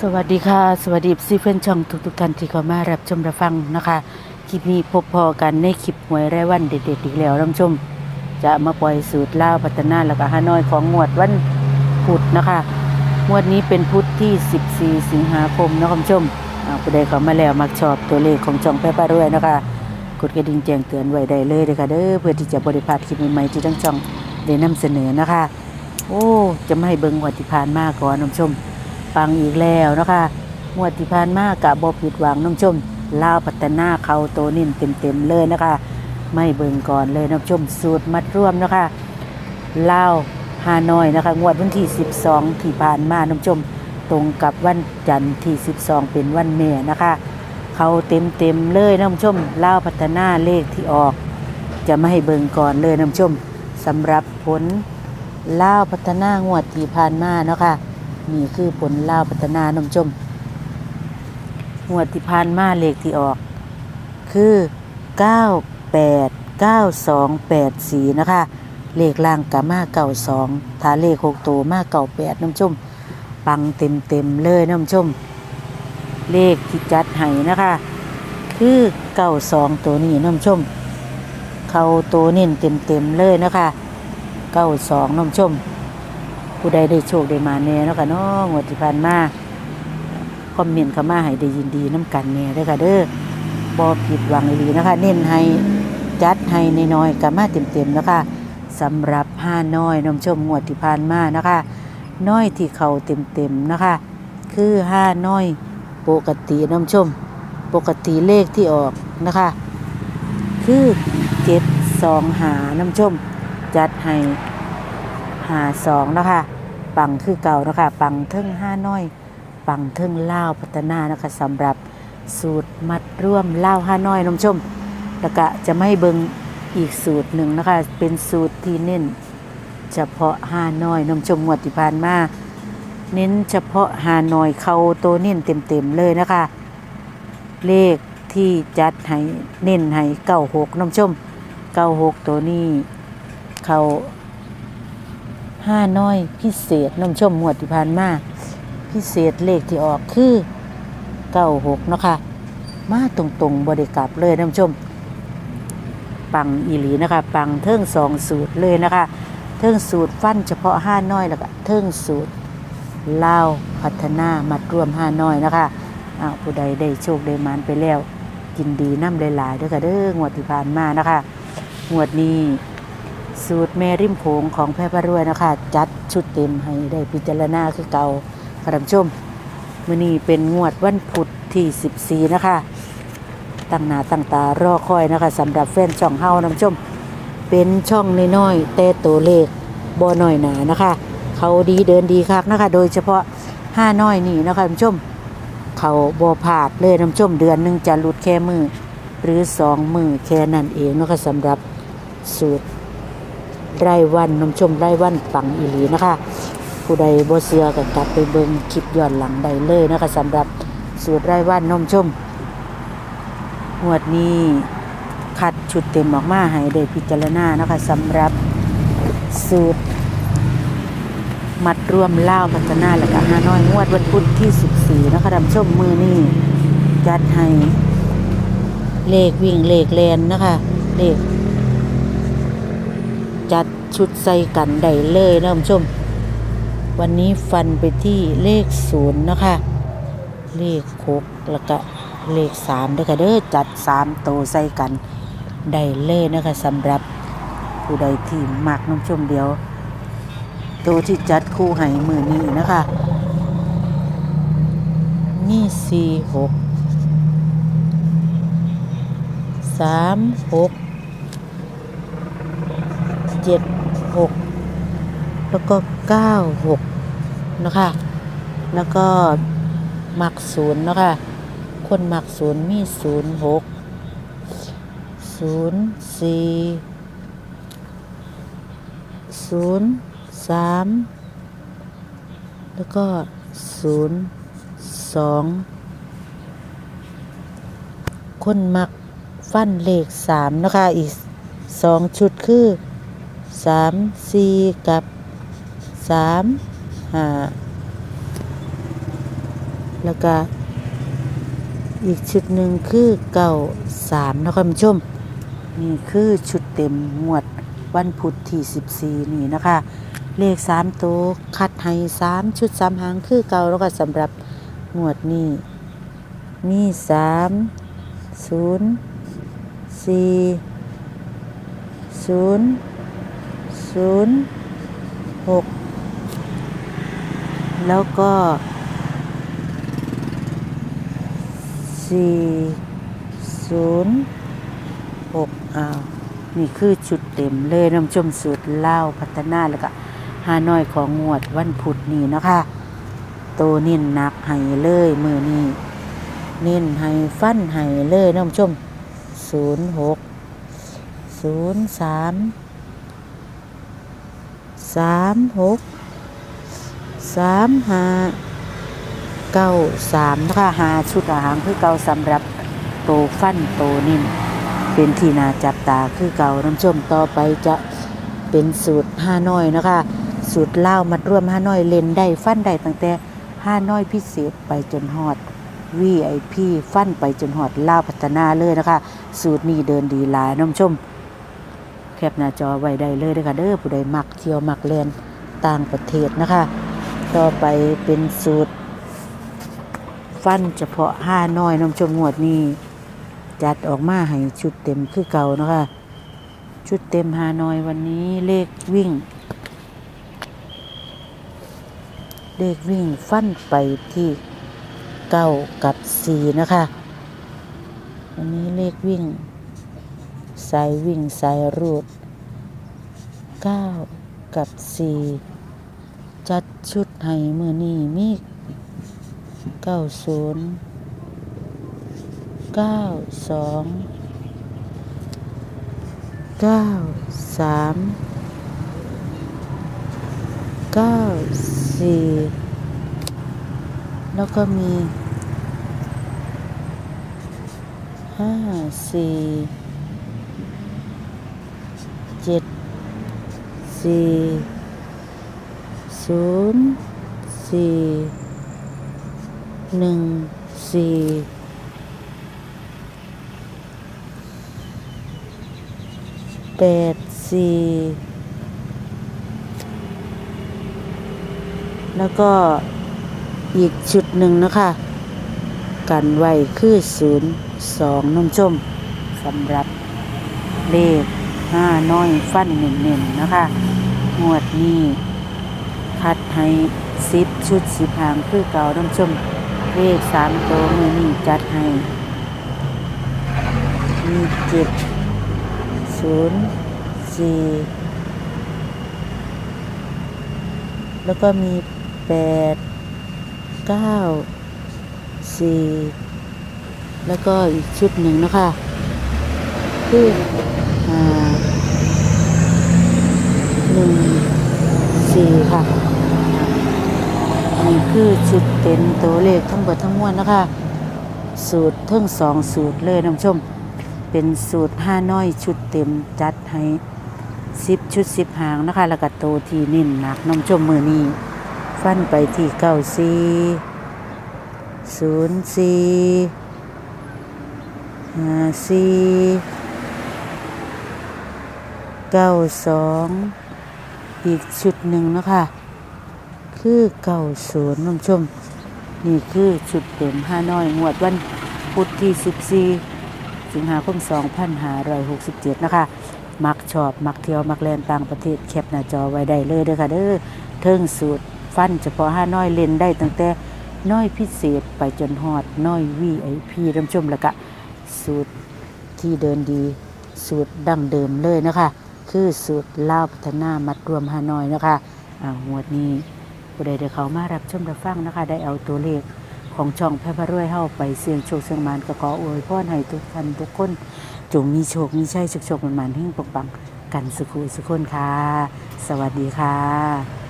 สวัสดีค่ะ สวัสดีซีเฟนช่องทุกๆท่านที่เข้ามารับชมรับฟังนะคะ คลิปนี้พบพอกันในคลิปหวยรายวันเด็ดๆอีกแล้วท่านผู้ชม จะมาปล่อยสูตรล่าพัฒนาแล้วก็ฮานอยของงวดวันพุธนะคะงวดนี้เป็นพุธที่ 14 สิงหาคมนะคุณผู้ชมอ่าผู้ใดเข้ามาแล้วมักชอบตัวเลขของจองแพ้ป้ารวยนะคะกดกระดิ่งแจ้งเตือนไว้ได้เลยเด้อค่ะเด้อเพื่อที่จะบริพาดคลิปใหม่ๆที่ทั้งช่องได้นำเสนอนะคะ โอ้จะไม่ให้เบิ่งวดที่ผ่านมาก่อนท่านผู้ชม ฟังอีกแล้วนะคะงวดที่ผ่านมากะบอผิดหวังน้องชมลาวพัฒนาเขาโตนิ่นเต็มๆเลยนะคะ ไม่เบิ่งก่อนเลยน้องชมสูตรมัดร่วมนะคะลาวฮานอยนะคะ งวดวันที่ 12 ที่ผ่านมาน้องชมตรงกับวันจันทร์ที่ 12 เป็นวันแม่นะคะ เขาเต็มๆเลยน้องชมลาวพัฒนาเลขที่ออก จะไม่ให้เบิ่งก่อนเลยน้องชมสำหรับผลลาวพัฒนางวดที่ผ่านมาเนาะค่ะ นี่คือผลลาวพัฒนาน้ำจมงวดที่ผ่านมาเลขที่ออก คือ 98 9284 นะคะ เลขล่างกะมา92ถ้าเลขหกตัวมา98น้ำจมปังเต็มเต็มเลยน้ำจมเลขที่จัดให้นะคะ คือ92ตัวนี้น้ำชุ่มเขาตัวเน้นเต็มเต็มเลยนะคะ92น้ำชุ่ม ผู้ใดได้โชคได้มาแน่เนาะค่ะเนาะงวดที่ผ่านมาคอมเมนต์เข้ามาให้ได้ยินดีน้ำกันแน่เด้อค่ะเด้อบ่ผิดหวังอีหลีนะคะ เน้นให้จัดให้น้อยๆกับมาเต็มๆนะคะสำหรับห้าน้อยน้องชมงวดที่ผ่านมานะคะ น้อยที่เขาเต็มๆนะคะ คือห้าน้อยปกติน้องชม ปกติเลขที่ออกนะคะ คือเจ็ดสองหาน้ำชม จัดให้หาสองนะคะ ปังคือเก่านะคะปังเทิงห้าน้อย ปังเทิงเล่าพัฒนานะคะสำหรับสูตรมัดร่วมเล่าห้าน้อยน้ำชมแล้วก็จะไม่เบิงอีกสูตรหนึ่งนะคะ เป็นสูตรที่เน้น เฉพาะห้าน้อยน้ำชมงวดที่ผ่านมาเน้นเฉพาะหาน้อยเขาโตวเน้นเต็มๆเลยนะคะ เลขที่จัดให้เน้นให้เก้าหกน้ำชมเก้าหกตัวนี้เขา ห้าน้อย พิเศษน้ำชมงวดที่ผ่านมาพิเศษเลขที่ออกคือเก้าหกเนาะค่ะ มาตรงๆบริกลับเลยน้ำชม ปังอีหลีนะคะ ปังเทิงสองสูตรเลยนะคะ เทิงสูตรฟันเฉพาะห้าน้อยแล้วก็เทิงสูตรเลาพัฒนามัดรวมห้าน้อยนะคะอ้าวผู้ใดได้โชคได้มานไปแล้ว กินดีน้ำหลายๆด้วยค่ะเด้องวดที่ผ่านมานะคะงวดนี้ สูตรแม่ริมโขงของแพร่พระรวยนะคะ จัดชุดเต็มให้ได้พิจารณาคือเก่าค่ะท่านผู้ชมมื้อนี้เป็นงวดวันพุธที่14นะคะ ตั้งหน้าตั้งตารอคอยนะคะสำหรับแฟนช่องเฮาท่านผู้ชม เป็นช่องน้อยๆแต่ตัวเลขบ่น้อยหนานะคะ เขาดีเดินดีคักนะคะ โดยเฉพาะห้าน้อยนี่นะคะท่านผู้ชม เขาบ่พลาดเลยท่านผู้ชมเดือนหนึ่งจะหลุดแค่มือหรือสองมือแค่นั้นเองนะคะสำหรับสูตร ไรายวันนมชมไรายวันปังอีหลีนะคะ ผู้ใดบ่เสือกันกลับไปเบิ่งคลิปย้อนหลังไดเลยนะคะสำหรับสูตรรายวันนมชมงวดนี้คัดชุดเต็มออกมาให้ได้พิจารณานะคะสำหรับสูตร มัดรวมเล่าพัฒนาและก็ฮาน้อยงวดวันพุธที่ 14 นะคะท่านผู้ชมมือนี้จัดให้เลขวิ่งเลขแลนนะคะ เลข จัดชุดใส่กันได้เลยนะคุณผู้ชม วันนี้ฟันไปที่เลขศูนย์นะคะ เลขหกแล้วก็เลขสามด้วยค่ะเด้อจัดสามโตใส่กันได้เลยนะคะสำหรับผู้ใดที่มักน้ำชมเดียว ตัวที่จัดคู่ให้มือนี้นะคะนี่สี่หกสามหก เจ็ดหกแล้วก็เก้าหกนะคะแล้วก็หมักศูนย์นะคะคนหมักศูนย์มีศูนย์หกศูนย์สี่ศูนย์สามแล้วก็ศูนย์สองคนมักฟันเลขสามนะคะอีกสองชุดคือ สามสี่กับสามห้าแล้วก็อีกชุดหนึ่งคือเก้าสามนะคะคุณผู้ชมนี่คือชุดเต็มงวดวันพุธที่ 14 นี่นะคะ เลข 3 ตัว คัดให้3ชุด 3 หางคือเก่าแล้วก็สำหรับงวดนี้ มี 3 0 4 0 0 6แล้วก็สี่ศูนย์หกอ้าวนี่คือชุดเต็มเลยน้ำชมสูตรเล่าพัฒนาแล้วก็ฮานอยของงวดวันพุธนี้นะคะโตเน้นนักให้เลยมือนี้เน้นให้ฟันให้เลยน้ำชมศูนย์หกศูนย์สาม สามหกสามห้าเก้าสามนะคะหาชุดอาหารคือเก่าสำหรับโตฟันโตนิ่นเป็นที่นาจับตาคือเก่าน้ำชมต่อไปจะเป็นสูตรห้าน้อยนะคะ สูตรเล่ามัดร่วมห้าน้อยเลนได้ฟันได้ตั้งแต่ห้าน้อยพิเศษไปจนฮอด VIP ฟันไปจนหอดล่าพัฒนาเลยนะคะ สูตรนี้เดินดีหลายน้ำชม แคปหน้าจอไว้ได้เลยเด้อค่ะเด้อผู้ใดมักเที่ยวมักเล่นต่างประเทศนะคะ ต่อไปเป็นสูตร ฟันเฉพาะห้าน้อยน้ำชมงวดนี้จัดออกมาให้ชุดเต็มคือเก่านะคะ ชุดเต็มฮานอยวันนี้เลขวิ่ง เลขวิ่งฟันไปที่เก้ากับสี่นะคะ วันนี้เลขวิ่ง สายวิ่งสายรูดเก้ากับสี่จัดชุดให้มือนี้มีเก้าศูนย์เก้าสองเก้าสามเก้าสี่แล้วก็มีห้าสี่ เจ็ดสี่ศูนย์สี่หนึ่งสี่แปดสี่แล้วก็อีกชุดหนึ่งนะคะ กันไว้คือศูนย์สองน้องชมสำหรับเลข ห้าน้อยฟันเน่นๆนะคะงวดนี้คัดให้สิบชุดสิบหางคือเก่าน้องชมเลขสามตัวมือนี้จัดให้มีเจ็ดศูนย์สี่แล้วก็มีแปดเก้าสี่แล้วก็อีกชุดหนึ่งนะคะคือ หนึ่งสี่ค่ะนี่คือชุดเต็มตัวเลขทั้งเบิดทั้งมวลนะคะ สูตรทั้งสองสูตรเลยน้องชม เป็นสูตรห้าน้อยชุดเต็มจัดให้สิบชุดสิบหางนะคะ แล้วก็โตที่นิ่นหนักน้องชมมือนี้ ฟันไปที่เก้าสี่ศูนย์สี่ห้าสี่ เก้าสองอีกชุดหนึ่งนะคะคือเก่าศูนย์น้องชม นี่คือชุดเต็มห้าน้อยงวดวันพุธที่สิบสี่สิงหาคมสองพันห้าร้อยหกสิบเจ็ดนะคะ มักชอบ มักเที่ยว มักแลนต่างประเทศแคปหน้าจอไว้ได้เลยเด้อค่ะเด้อเทิงสูตรฟันเฉพาะห้าน้อยเล่นได้ตั้งแต่น้อยพิเศษไปจนฮอดน้อยวีไอพีน้ำชมแล้วก็สูตรที่เดินดีสูตรดั้งเดิมเลยนะคะ คือสูตรลาวพัฒนามัดรวมฮานอยนะคะอ่างวดนี้ผู้ใดได้เขามารับชมรับฟังนะคะ ได้เอาตัวเลขของช่องแพร่พระรวยเข้าไปเสี่ยงโชคเสี่ยงมานก็ขออวยพรให้ทุกท่านทุกคนจงมีโชค มีชัยโชคโชคมันมันหิ่งปังๆกันสุขุสุขคนค่ะ สวัสดีค่ะ